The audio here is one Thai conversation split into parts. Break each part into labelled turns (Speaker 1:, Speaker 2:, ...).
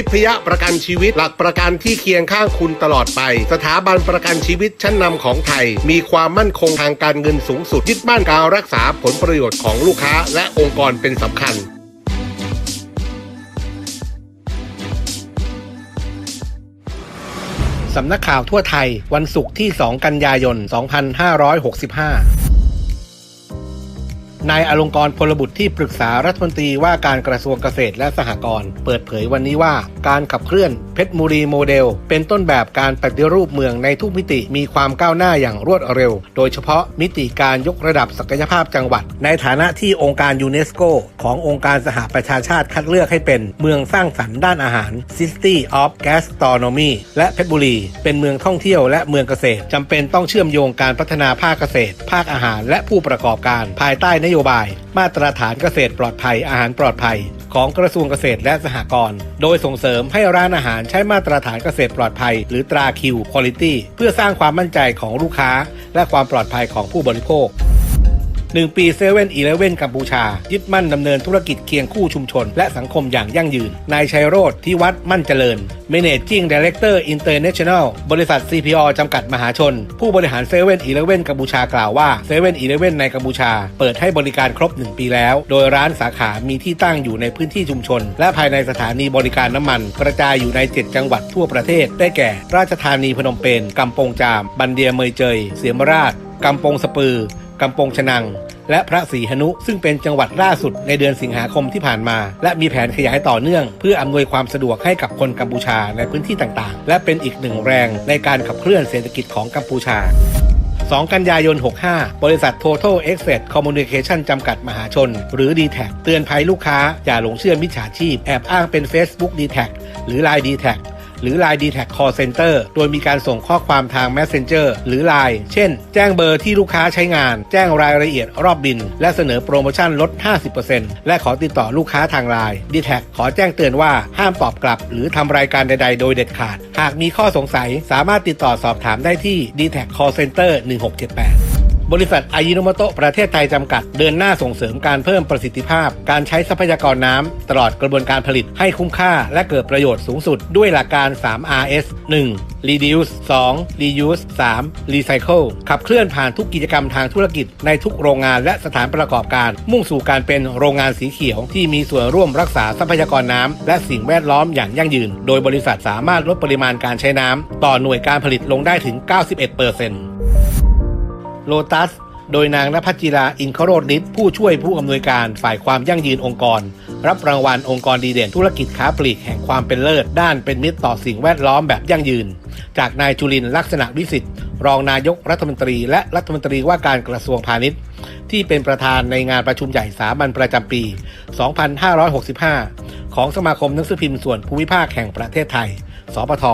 Speaker 1: ิพยประกันชีวิตหลักประกันที่เคียงข้างคุณตลอดไป สถาบันประกันชีวิตชั้นนำของไทย มีความมั่นคงทางการเงินสูงสุดยึดบ้านการรักษาผลประโยชน์ของลูกค้าและองค์กรเป็นสำคัญสำนักข่าวทั่วไทยวันศุกร์ที่ 2 กันยายน 2565 นายอลงกรพลบุตรที่ปรึกษารัฐมนตรีว่าการกระทรวงเกษตรและสหกรณ์เปิดเผยวันนี้ว่า การขับเคลื่อนเพชรบุรีโมเดล เป็นต้นแบบการปฏิรูปเมืองในทุกมิติมีความก้าวหน้าอย่างรวดเร็ว โดยเฉพาะมิติการยกระดับศักยภาพจังหวัด ในฐานะที่องค์การยูเนสโกขององค์การสหประชาชาติคัดเลือกให้เป็นเมืองสร้างสรรค์ด้านอาหาร City of Gastronomy และเพชรบุรี เป็นเมืองท่องเที่ยวและเมืองเกษตรจำเป็นต้องเชื่อมโยงการพัฒนาภาคเกษตร ภาคอาหาร และผู้ประกอบการภายใต้นโยบาย มาตรฐานเกษตรปลอดภัยอาหารปลอดภัย ของกระทรวงเกษตรและสหกรณ์โดยส่งเสริมให้ร้านอาหารใช้มาตรฐานเกษตรปลอดภัย หรือตราคิวคุณภาพเพื่อสร้างความมั่นใจของลูกค้า และความปลอดภัยของผู้บริโภค 1 ปีเซเว่นอีเลเว่นกัมพูชา ยึดมั่นดำเนินธุรกิจเคียงคู่ชุมชน และสังคมอย่างยั่งยืน นายชัยโรธที่วัดมั่นเจริญ Managing Director International บริษัท CPO จำกัดมหาชน ผู้บริหารเซเว่นอีเลเว่นกัมพูชากล่าวว่าเซเว่นอีเลเว่นในกัมพูชา เปิดให้บริการครบ 1 ปีแล้ว โดยร้านสาขามีที่ตั้งอยู่ในพื้นที่ชุมชน และภายในสถานีบริการน้ำมัน กระจายอยู่ใน 7 จังหวัดทั่วประเทศ ได้แก่ ราชธานีพนมเปญกำปงจาม บันเดียเมยเจย เสียมราชกำปงสปือ กำปงชนัง และพระศรีหนุ ซึ่งเป็นจังหวัดล่าสุดในเดือนสิงหาคมที่ผ่านมา และมีแผนขยายต่อเนื่อง เพื่ออำนวยความสะดวกให้กับคนกัมพูชาในพื้นที่ต่างๆ และเป็นอีกหนึ่งแรงในการขับเคลื่อนเศรษฐกิจของกัมพูชา2 กันยายน 65 บริษัท Total Access Communication จำกัดมหาชน หรือ d t แทเตือนภัยลูกค้า อย่าหลงเชื่อมิจฉาชีพ แอบอ้างเป็น Facebook d t แทหรือ Line d t แท หรือ Line d t แท Call Center โดยมีการส่งข้อความทาง Messenger หรือ Line เช่น แจ้งเบอร์ที่ลูกค้าใช้งาน แจ้งรายละเอียดรอบบิน และเสนอโปรโมชั่นลด 50%และขอติดต่อลูกค้าทาง Line d t แทขอแจ้งเตือนว่าห้ามตอบกลับ หรือทำรายการใด ๆ โดยเด็ดขาด หากมีข้อสงสัยสามารถติดต่อสอบถามได้ที่ d t แท Call Center 1678 บริษัทอายิโนโมโตะประเทศไทยจำกัด เดินหน้าส่งเสริมการเพิ่มประสิทธิภาพ การใช้ทรัพยากรน้ำ ตลอดกระบวนการผลิตให้คุ้มค่า และเกิดประโยชน์สูงสุดด้วยหลักการ 3 RS 1 Reduce 2 Reuse 3 Recycle ขับเคลื่อนผ่านทุกกิจกรรมทางธุรกิจในทุกโรงงานและสถานประกอบการ มุ่งสู่การเป็นโรงงานสีเขียว ที่มีส่วนร่วมรักษาทรัพยากรน้ำและสิ่งแวดล้อมอย่างยั่งยืน โดยบริษัทสามารถลดปริมาณการใช้น้ำต่อหน่วยการผลิตลงได้ถึง 91% โลตัส โดยนางนภัจิราอินคโรดนิตผู้ช่วยผู้อำนวยการฝ่ายความยั่งยืนองค์กร รับรางวัลองค์กรดีเด่นธุรกิจค้าปลีกแห่งความเป็นเลิศ ด้านเป็นมิตรต่อสิ่งแวดล้อมแบบยั่งยืน จากนายจุลินลักษณะวิสิทธิ์รองนายกรัฐมนตรี และรัฐมนตรีว่าการกระทรวงพาณิชย์ ที่เป็นประธานในงานประชุมใหญ่สามัญประจำปี 2565 ของสมาคมหนังสือพิมพ์ส่วนภูมิภาคแห่งประเทศไทย สปท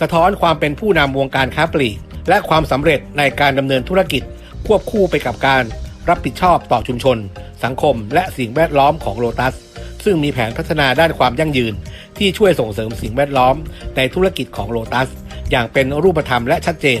Speaker 1: สะท้อนความเป็นผู้นำวงการค้าปลีก และความสำเร็จในการดำเนินธุรกิจควบคู่ไปกับการรับผิดชอบต่อชุมชน สังคม และสิ่งแวดล้อมของโลตัส ซึ่งมีแผนพัฒนาด้านความยั่งยืน ที่ช่วยส่งเสริมสิ่งแวดล้อมในธุรกิจของโลตัส อย่างเป็นรูปธรรมและชัดเจน